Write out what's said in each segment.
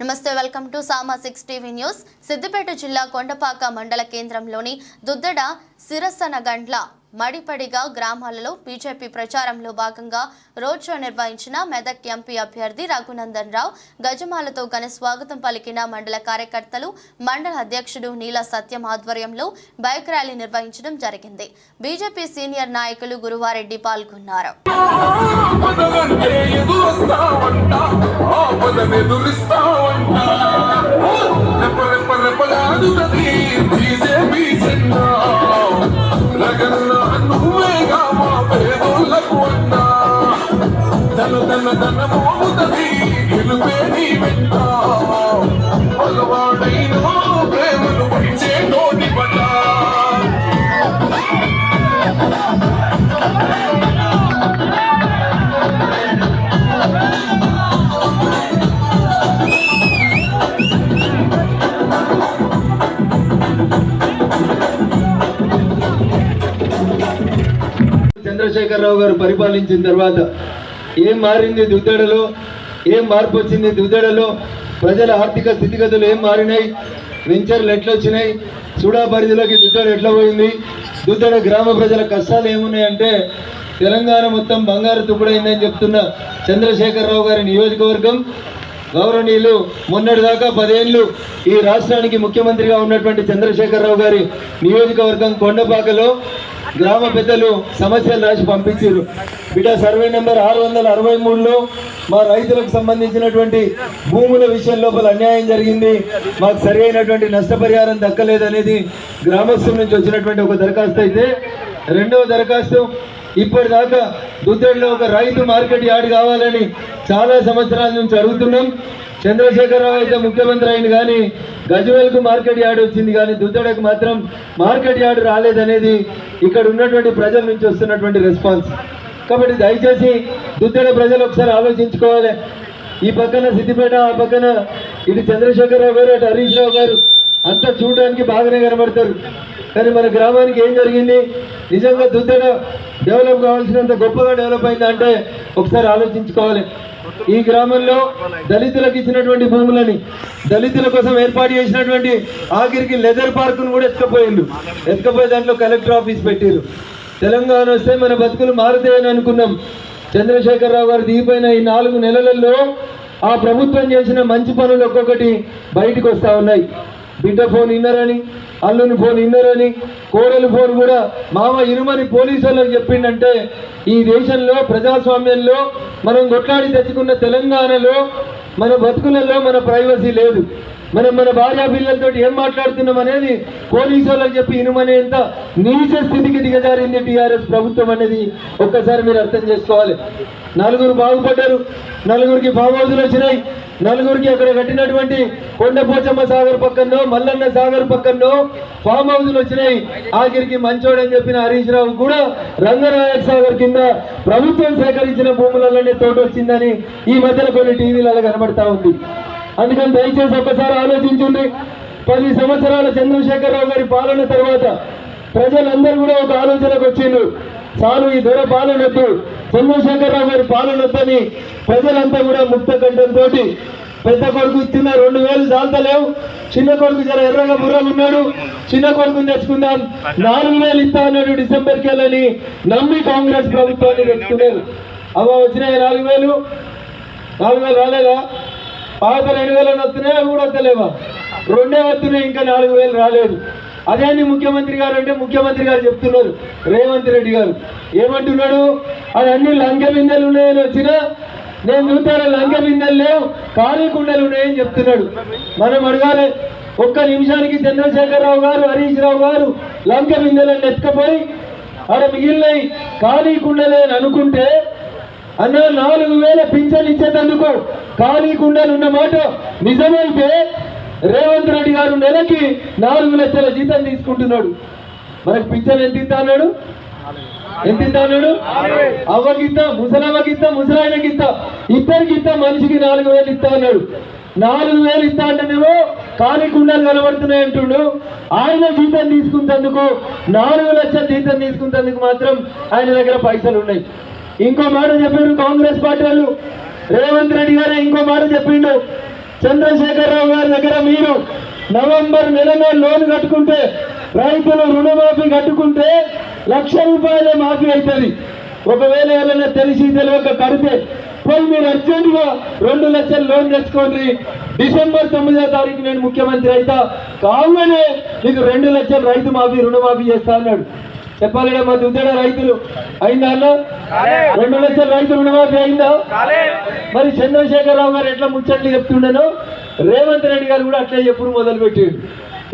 నమస్తే welcome to Sama six TV news. Siddipet జిల్లా కొండపాక మండల కేంద్రంలోని దుద్దడ సిరసనగండ్ల మడిపడిగా గ్రామాలలో బీజేపీ ప్రచారంలో భాగంగా రోడ్ షో నిర్వహించిన మెదక్ ఎంపీ అభ్యర్థి రఘునందన్ రావు గజమాలతో ఘన స్వాగతం పలికిన మండల కార్యకర్తలు మండల అధ్యక్షుడు నీల సత్యం ఆధ్వర్యంలో బైక్ ర్యాలీ నిర్వహించడం జరిగింది. బీజేపీ సీనియర్ నాయకులు గురువారెడ్డి పాల్గొన్నారు. ధన ధన ధన నీ వెంట. మగవాడైన ప్రేమను పిలిచే నోటి పడ్డా చంద్రశేఖరరావు గారు పరిపాలించిన తర్వాత ఏం మారింది దుద్దడలో? ఏం మార్పు వచ్చింది దుద్దడలో? ప్రజల ఆర్థిక స్థితిగతులు ఏం మారినాయి? వెంచర్లు ఎట్లా వచ్చినాయి. చూడా పరిధిలోకి దుద్దడ ఎట్లా పోయింది? దుద్దడ గ్రామ ప్రజల కష్టాలు ఏమున్నాయంటే తెలంగాణ మొత్తం బంగారు తుప్పుడైందని చెప్తున్న చంద్రశేఖరరావు గారి నియోజకవర్గం గౌరవనీయులు మొన్నటిదాకా పదేళ్ళు ఈ రాష్ట్రానికి ముఖ్యమంత్రిగా ఉన్నటువంటి చంద్రశేఖరరావు గారి నియోజకవర్గం కొండపాకలో గ్రామ పెద్దలు సమస్యలు రాసి పంపించారు. బిడ్డ సర్వే నెంబర్ ఆరు వందల అరవై మూడులో మా రైతులకు సంబంధించినటువంటి భూముల విషయం లోపల అన్యాయం జరిగింది. మాకు సరి అయినటువంటి నష్టపరిహారం దక్కలేదనేది గ్రామస్తుల నుంచి వచ్చినటువంటి ఒక దరఖాస్తు అయితే రెండవ దరఖాస్తు ఇప్పటిదాకా దుద్దడిలో ఒక రైతు మార్కెట్ యార్డ్ కావాలని చాలా సంవత్సరాల నుంచి అడుగుతున్నాం. చంద్రశేఖరరావు అయితే ముఖ్యమంత్రి అయింది కానీ గజ్వేల్కు మార్కెట్ యార్డ్ వచ్చింది కానీ దుద్దడకు మాత్రం మార్కెట్ యార్డ్ రాలేదనేది ఇక్కడ ఉన్నటువంటి ప్రజల నుంచి వస్తున్నటువంటి రెస్పాన్స్. కాబట్టి దయచేసి దుద్దడ ప్రజలు ఒకసారి ఆలోచించుకోవాలి. ఈ పక్కన సిద్దిపేట ఆ పక్కన ఇటు చంద్రశేఖరరావు గారు అటు హరీష్ రావు గారు అంతా చూడడానికి బాగానే కనబడతారు. కానీ మన గ్రామానికి ఏం జరిగింది? నిజంగా దుద్దడ డెవలప్ కావాల్సినంత గొప్పగా డెవలప్ అయిందంటే ఒకసారి ఆలోచించుకోవాలి. ఈ గ్రామంలో దళితులకు ఇచ్చినటువంటి భూములని దళితుల కోసం ఏర్పాటు చేసినటువంటి ఆఖరికి లెదర్ పార్కును కూడా ఎత్తుకపోయిండు ఎత్తుకపోయి దాంట్లో కలెక్టర్ ఆఫీస్ పెట్టారు తెలంగాణ వస్తే మన బతుకులు మారుతాయని అనుకున్నాం. చంద్రశేఖరరావు గారు దిగిపోయిన ఈ నాలుగు నెలలలో ఆ ప్రభుత్వం చేసిన మంచి పనులు ఒక్కొక్కటి బయటికి వస్తూ ఉన్నాయి. బిడ్డ ఫోన్ ఇన్నరని అల్లుని ఫోన్ ఇన్నరని కోడలు ఫోన్ కూడా మామ ఇనుమని పోలీసులకు చెప్పిండంటే ఈ దేశంలో ప్రజాస్వామ్యంలో మనం కొట్లాడి తెచ్చుకున్న తెలంగాణలో మన బతుకులలో మన ప్రైవసీ లేదు. మనం మన భార్య పిల్లలతో ఏం మాట్లాడుతున్నాం అనేది పోలీసు వాళ్ళకి చెప్పి ఇనుమనేంత నీచ స్థితికి దిగజారింది టీఆర్ఎస్ ప్రభుత్వం అనేది ఒక్కసారి మీరు అర్థం చేసుకోవాలి. నలుగురు బాగుపడ్డారు నలుగురికి ఫామ్ హౌజులు వచ్చినాయి నలుగురికి అక్కడ కట్టినటువంటి కొండపోచమ్మ సాగర్ పక్కనో మల్లన్న సాగర్ పక్కనో ఫామ్ హౌజులు వచ్చినాయి. ఆఖరికి మంచోడని చెప్పిన హరీష్ రావు కూడా రంగనాయక్ సాగర్ కింద ప్రభుత్వం సేకరించిన భూములలోనే తోట వచ్చిందని ఈ మధ్యలో కొన్ని టీవీలలో కనబడతా ఉంది. అందుకని దయచేసి ఒకసారి ఆలోచించండి పది సంవత్సరాల చంద్రశేఖరరావు గారి పాలన తర్వాత ప్రజలందరూ కూడా ఒక ఆలోచనకు వచ్చిండ్రు. చాలు ఈ దొర పాలనొద్దు చంద్రశేఖరరావు గారి పాలనొద్దని ప్రజలంతా కూడా ముక్త కంఠంతో పెద్ద కొడుకు ఇచ్చిన రెండు వేలు దాల్తలేవు చిన్న కొడుకు జర ఎర్రగా బుర్రగా ఉన్నాడు. చిన్న కొడుకుని తెచ్చుకుందాం. నాలుగు వేలు ఇస్తా అన్నాడు డిసెంబర్కి వెళ్ళని నమ్మి కాంగ్రెస్ ప్రభుత్వాన్ని తెచ్చుకున్నారు. అవ వచ్చినాయి నాలుగు వేలు. నాలుగు వేలు రాలేదా? పాత రెండు వేలు వస్తున్నాయి అవి కూడా వస్తలేవా రెండే వస్తున్నాయి ఇంకా నాలుగు వేలు రాలేదు. అదే అండి ముఖ్యమంత్రి గారు అంటే ముఖ్యమంత్రి గారు చెప్తున్నారు రేవంత్ రెడ్డి గారు. ఏమంటున్నాడు? అది అన్ని లంక బిందెలు ఉన్నాయని వచ్చినా నేను చూస్తాను లంక బిందెలు లేవు ఖాళీ కుండలు ఉన్నాయని చెప్తున్నాడు. మనం అడగాలి ఒక్క నిమిషానికి చంద్రశేఖరరావు గారు హరీష్ రావు గారు లంక బిందెలను ఎత్తుకపోయి అక్కడ మిగిలినవి ఖాళీ కుండలే అని అనుకుంటే అన్న నాలుగు వేల పింఛన్ ఇచ్చేటందుకు ఖాళీ గుండెలు ఉన్న మాట నిజమైతే రేవంత్ రెడ్డి గారు నెలకి నాలుగు లక్షల జీతం తీసుకుంటున్నాడు. మనకు పింఛన్ ఎంత ఇస్తా అన్నాడు? ఎంత ఇస్తా అన్నాడు? అవ్వకిత్త గిత్త ఇద్దరికి ఇద్దరికిత్త మనిషికి నాలుగు వేలు ఇస్తా అన్నాడు. నాలుగు వేలు ఇస్తా అంటేనేమో ఖాళీ కుండలు కనబడుతున్నాయి అంటుడు. ఆయన జీతం తీసుకున్నందుకు నాలుగు లక్షల జీతం తీసుకున్నందుకు మాత్రం ఆయన దగ్గర పైసలు ఉన్నాయి. ఇంకో మాట చెప్పారు కాంగ్రెస్ పార్టీ వాళ్ళు. రేవంత్ రెడ్డి గారే ఇంకో మాట చెప్పిండు. చంద్రశేఖరరావు గారి దగ్గర మీరు నవంబర్ నెలలో లోన్ కట్టుకుంటే రైతులు రుణమాఫీ కట్టుకుంటే లక్ష రూపాయలే మాఫీ అవుతుంది ఒకవేళ ఎవరైనా తెలిసి తెలియక కడితే పోయి మీరు అర్జెంటుగా రెండు లక్షలు లోన్ తెచ్చుకోండి. డిసెంబర్ తొమ్మిదో తారీఖు నేను ముఖ్యమంత్రి అయితా. కావునే మీకు రెండు లక్షలు రైతు మాఫీ రుణమాఫీ చేస్తా అన్నాడు. చెప్పాలి మా దుద్దడ రైతులు? అయిందా అన్న? రెండు లక్షల రైతు రుణమాఫీ అయిందా? మరి చంద్రశేఖరరావు గారు ఎట్లా ముచ్చట్లు చెప్తుండేనో రేవంత్ రెడ్డి గారు కూడా అట్లే చెప్పుడు మొదలు పెట్టాడు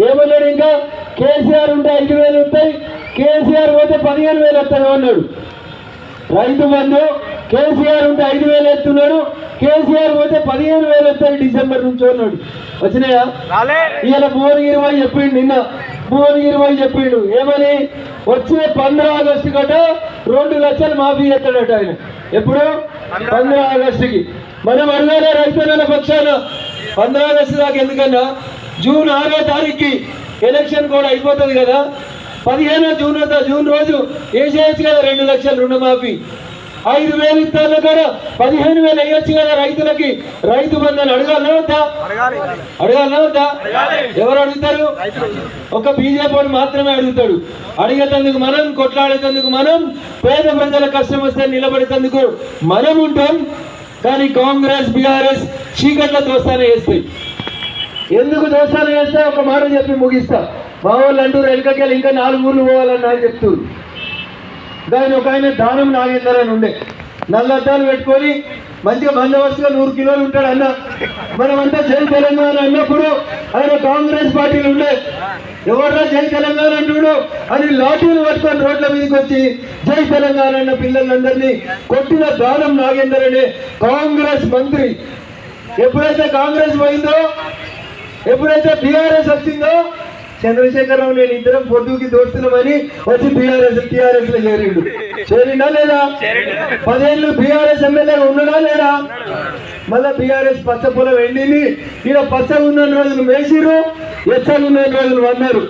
ఏమన్నాడు ఇంకా? కేసీఆర్ ఉంటే ఐదు వేలు వస్తాయి కేసీఆర్ పోతే పదిహేను వేలు వస్తాయి అన్నాడు. రైతు బంధు కేసీఆర్ ఉంటే ఐదు వేలు ఎత్తున్నాడు కేసీఆర్ పోతే పదిహేను వేలు వస్తాయి డిసెంబర్ నుంచి అన్నాడు. వచ్చినాయా? ఇవాళ భువనగిరి పోయి చెప్పిండు నిన్న. భువనగిరి పోయి చెప్పిండు. ఏమని? వచ్చే పంద్ర ఆగస్టు గట రెండు లక్షలు మాఫీ చేస్తాడట ఆయన. ఎప్పుడు? పంద్ర ఆగస్టుకి. మనం అడగాలి రైతుల పక్షాన. పంద్ర ఆగస్టు దాకా ఎందుకన్నా? జూన్ ఆరో తారీఖుకి ఎలక్షన్ కూడా అయిపోతుంది కదా. పదిహేనో జూన్ జూన్ రోజు వేసేయచ్చు కదా రెండు లక్షలు రుణమాఫీ. ఐదు వేలు ఇస్తాను కూడా పదిహేను వేలు వేయొచ్చు కదా రైతులకి. రైతు బంధాలు అడగాలి వద్దా? అడగాలనా వద్దా? ఎవరు అడుగుతారు? ఒక బీజేపీ మాత్రమే అడుగుతాడు. అడిగేటందుకు మనం కొట్లాడేటందుకు మనం పేద ప్రజల కష్టం వస్తే నిలబడేటందుకు మనం ఉంటాం. కానీ కాంగ్రెస్ బీఆర్ఎస్ చీకట్ల దోస్తానే వేస్తాయి ఎందుకు దోస్తానే వేస్తే ఒక మాట చెప్పి ముగిస్తా. మా వాళ్ళు అంటారు వెనకకెళ్ళి ఇంకా నాలుగు ఊర్లు పోవాలని నాకు చెప్తారు దాని ఒక ఆయన దానం నాగేందర్ అని ఉండే. నల్లద్దాలు పెట్టుకొని మంచిగా బందోబస్తుగా నూరు కిలోలు ఉంటాడు అన్న. మనమంతా జై తెలంగాణ అన్నప్పుడు ఆయన కాంగ్రెస్ పార్టీలు ఉండే. ఎవర్రా జై తెలంగాణ అంటుడు? అని లాఠీలు పట్టుకొని రోడ్ల మీదకి వచ్చి జై తెలంగాణ అన్న పిల్లలందరినీ కొట్టిన దానం నాగేందర్ అనే కాంగ్రెస్ మంత్రి. ఎప్పుడైతే కాంగ్రెస్ పోయిందో ఎప్పుడైతే బీఆర్ఎస్ వచ్చిందో చంద్రశేఖరరావు నేను ఇద్దరం పొద్దుకి దోస్తున్నామని వచ్చి బీఆర్ఎస్ టీఆర్ఎస్లో చేరిండు. చేరిండా లేదా? పదేళ్ళు బీఆర్ఎస్ ఎమ్మెల్యే ఉన్నాడా లేడా మళ్ళా బీఆర్ఎస్ పచ్చ పొలం ఎండింది. ఈడ పచ్చగా ఉన్న రోజులు మేసిరు ఎచ్చగా ఉన్న రోజులు అన్నారు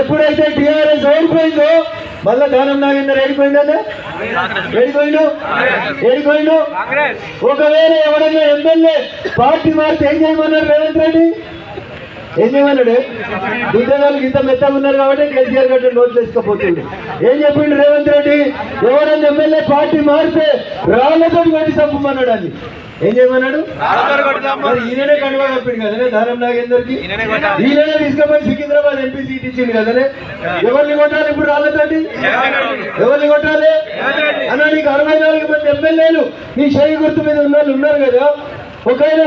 ఎప్పుడైతే టీఆర్ఎస్ ఓడిపోయిందో మళ్ళా దానం నాగేందర్ ఏడిపోయిందా ఏడిపోయిండు? ఏడిపోయిండు? ఒకవేళ ఎవరైనా ఎమ్మెల్యే పార్టీ మారితే ఏం చేయమన్నారు రేవంత్ రెడ్డి? ఏం చేయమన్నాడు? ఉద్యోగాలకు ఇంత మెత్తగా ఉన్నారు కాబట్టి కేసీఆర్ గట్ట నోట్లు వేసుకోపోతుంది ఏం చెప్పిండు రేవంత్ రెడ్డి? ఎవరైనా ఎమ్మెల్యే పార్టీ మారితే రాళ్ళతో కొట్టి చంపమన్నాడు అని. ఏం చేయమన్నాడు? మరి ఈయననే కండువా కప్పిండు కదనే దానం నాగేందర్కి? ఈయననే తీసుకుపోయి సికింద్రాబాద్ ఎంపీ సీట్ ఇచ్చిండు కదనే? ఎవరిని కొట్టాలి ఇప్పుడు రాళ్ళతోటి? ఎవరిని కొట్టాలి? అన్న నీకు అరవై నాలుగు మంది ఎమ్మెల్యేలు నీ చేయి గుర్తు మీద ఉన్న వాళ్ళు ఉన్నారు కదా. ఒకవేళ